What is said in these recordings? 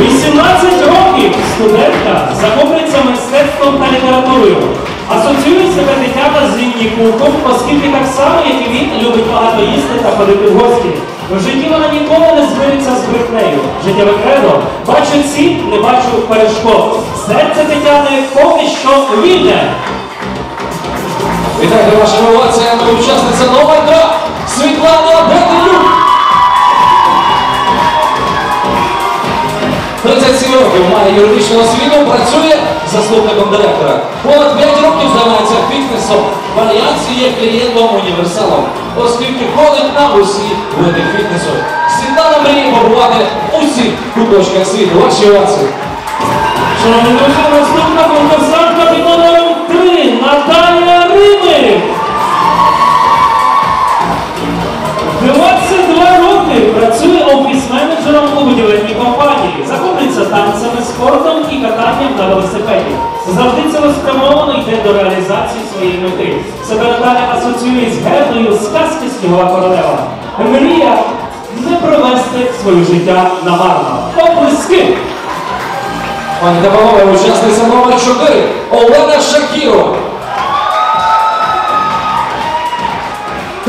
18 років студентка захоплюється мистецтвом та літературою. Асоціює себе Тетяна з Віннікухом, оскільки так само, як і він, любить багато їсти та ходити в гості. В житті вона ніколи не змириться з брехнею. Життєве кредо. Бачу ціль, не бачу перешкод. Серце Тетяни поки що вільне. Вітайте вашими оваціями учасниця номер 2 Світлана Бетелюк. Років має юридичну освіту, працює заступником директора. Понад 5 років займається фітнесом. Варіанці є клієнтом універсалом, оскільки ходить на усі види фітнесу. Світлана мріє побувати у всіх куточках світу. Ваші овації. Шановні друзі, наступна конкурсантка спортом і катанням на велосипеді. Завжди цілеспрямовано йде до реалізації своєї мети. Себе надалі асоціює з герою сказки Снігова королева. Мрія не провести своє життя намарно. Оплески! Пані та панове, учасниця номер 4 Олена Шакірова.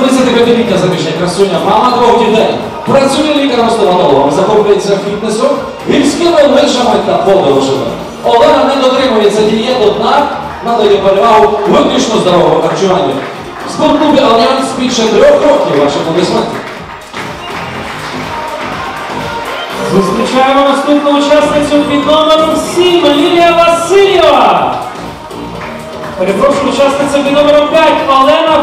35-літня заміжня красуня, мама двох дітей. Працює лікарем-стоматологом, захоплюється фітнесом, гірськими лижами та подорожами. Олена не дотримується дієт, однак надає перевагу виключно здоровому харчуванню. В спортклубі Альянс більше трьох років ваші аплодисменти. Зустрічаємо наступну учасницю під номером 7 Лілія Васильєва. Перепрошую, учасниця під номером 5 Олена.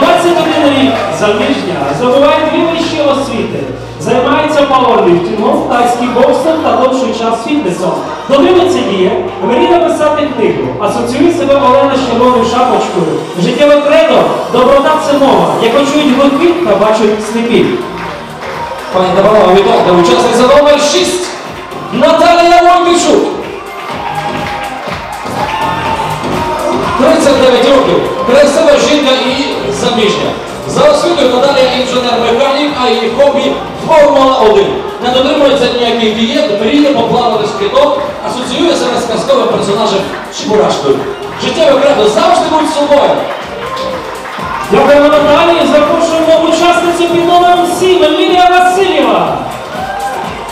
21 рік заміжня, здобуває дві вищі освіти. Займається пауерліфтингом, тайським боксом та довший час фітнесом. Дотримується діє, мріє написати книгу. Асоціює себе Олена з червоною шапочкою. Життєве кредо, доброта це мова. Як почують глухі та бачать сліпі. Пані панове, вітайте, учасниця номер 6 Наталія Войтичук. Років, красива жінка і заміжня. За освітою Наталія інженер-механік, а її хобі Формула 1. Не дотримується ніяких дієт, мріє поплавати з асоціює себе з казковим персонажем Чебурашкою. Життєве кредо завжди будь собою. Дякуємо Наталії. Запрошуємо учасницю під номером 7 Лілія Васильєва.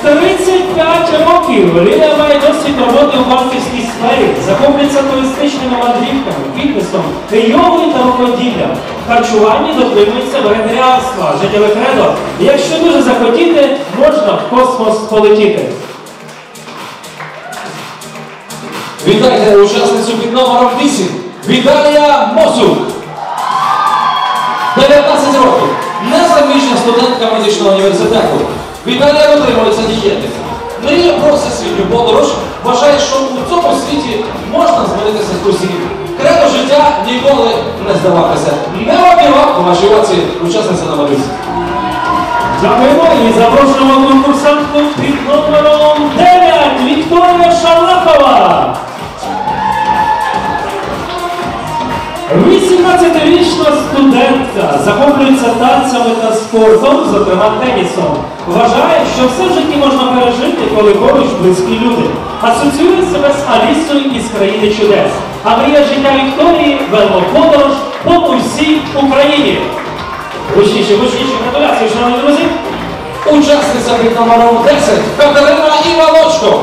35 років. Лілія має досвід роботи у банківській сфері, захоплюється туристичними мандрівками, фітнесом, йогою та рукоділлям. Харчуванні дотримується вегетаріанства, життєве кредо. Якщо дуже захотіти, можна в космос полетіти. Вітайте учасницю під номером 8 Віталія Мосук. 19 років. Незаміжня студентка медичного університету. Віталія дотримується дієти. Мріє про всесвітню подорож. Вважає, що у цьому світі можна змиритися з усім. Кредо життя ніколи не здаватися. Не вапівак, ваші оці, учасниця на малюці. Дякуємо і запрошуємо конкурсантку під номером 9 Вікторія Шалахова. 18-річна студентка захоплюється танцями та спортом, зокрема тенісом. Вважає, що все в житті можна пережити, коли поруч близькі люди. Асоціює себе з Алісою із країни чудес. А мрія життя Вікторії велоподорож по усій Україні. Гучніші, гучніші гратуляції, шановні друзі. Учасниця під номером 10 Катерина Іваночко.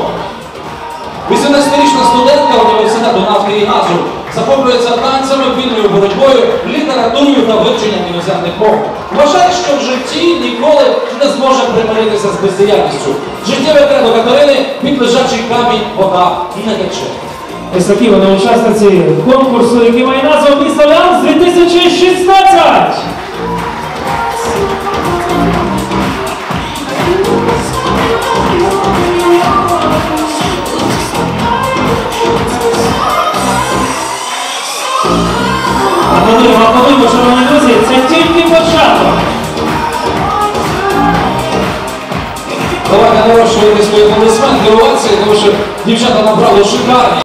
18-річна студентка університету нафти і газу захоплюється танцями, вільною боротьбою, літературою та вивченням іноземних мов. Вважає, що в житті ніколи не зможе примиритися з бездіяльністю. Життєве кредо Катерини під лежачий камінь вода не тече. Ось такі вони учасниці конкурсу, який Овації, тому що дівчата набрали шикарні.